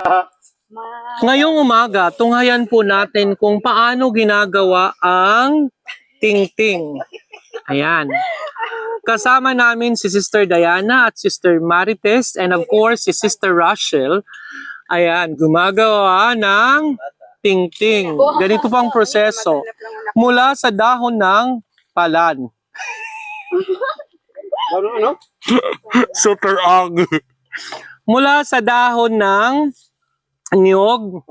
Ngayong umaga, tunghayan po natin kung paano ginagawa ang tingting. Ayan. Kasama namin si Sister Diana at Sister Marites and of course si Sister Rachel. Ayan, gumagawa ng tingting. Ganito pang proseso. Mula sa dahon ng palan. Ano, ano? Super ang. Mula sa dahon ng niyog,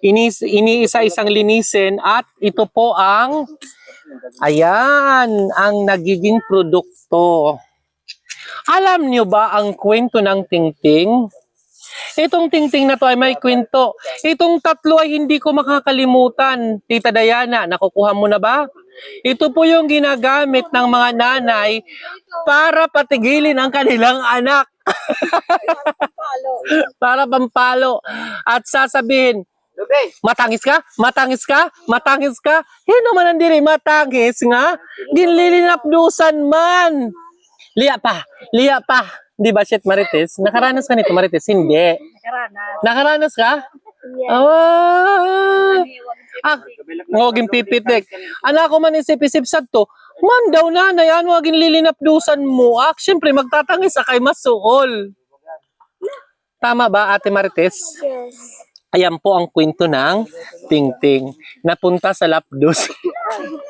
inis, iniisa-isang linisin at ito po ang ayan, ang nagiging produkto. Alam niyo ba ang kwento ng tingting? Itong tingting na to ay may kwento. Itong tatlo ay hindi ko makakalimutan. Tita Diana, nakukuha mo na ba? Ito po yung ginagamit ng mga nanay para patigilin ang kanilang anak. Para pampalo. At sasabihin, Lube. Matangis ka? Matangis ka? Matangis ka? Yan naman ang diri matangis nga. Ginlilinapdusan man. Liya pa. Liya pa. Di ba, shit, Marites? Nakaranas ka nito, Marites? Hindi. Nakaranas ka? Ah, ah, ngoging pipitik. Anak ko man isip-isip sad to. Man daw na, yan, wag lilinapdusan mo. Ah, syempre, magtatangis sa kay masuol. Tama ba, Ate Marites? Yes. Ayan po ang kwento ng Tingting. Napunta sa Lapdos.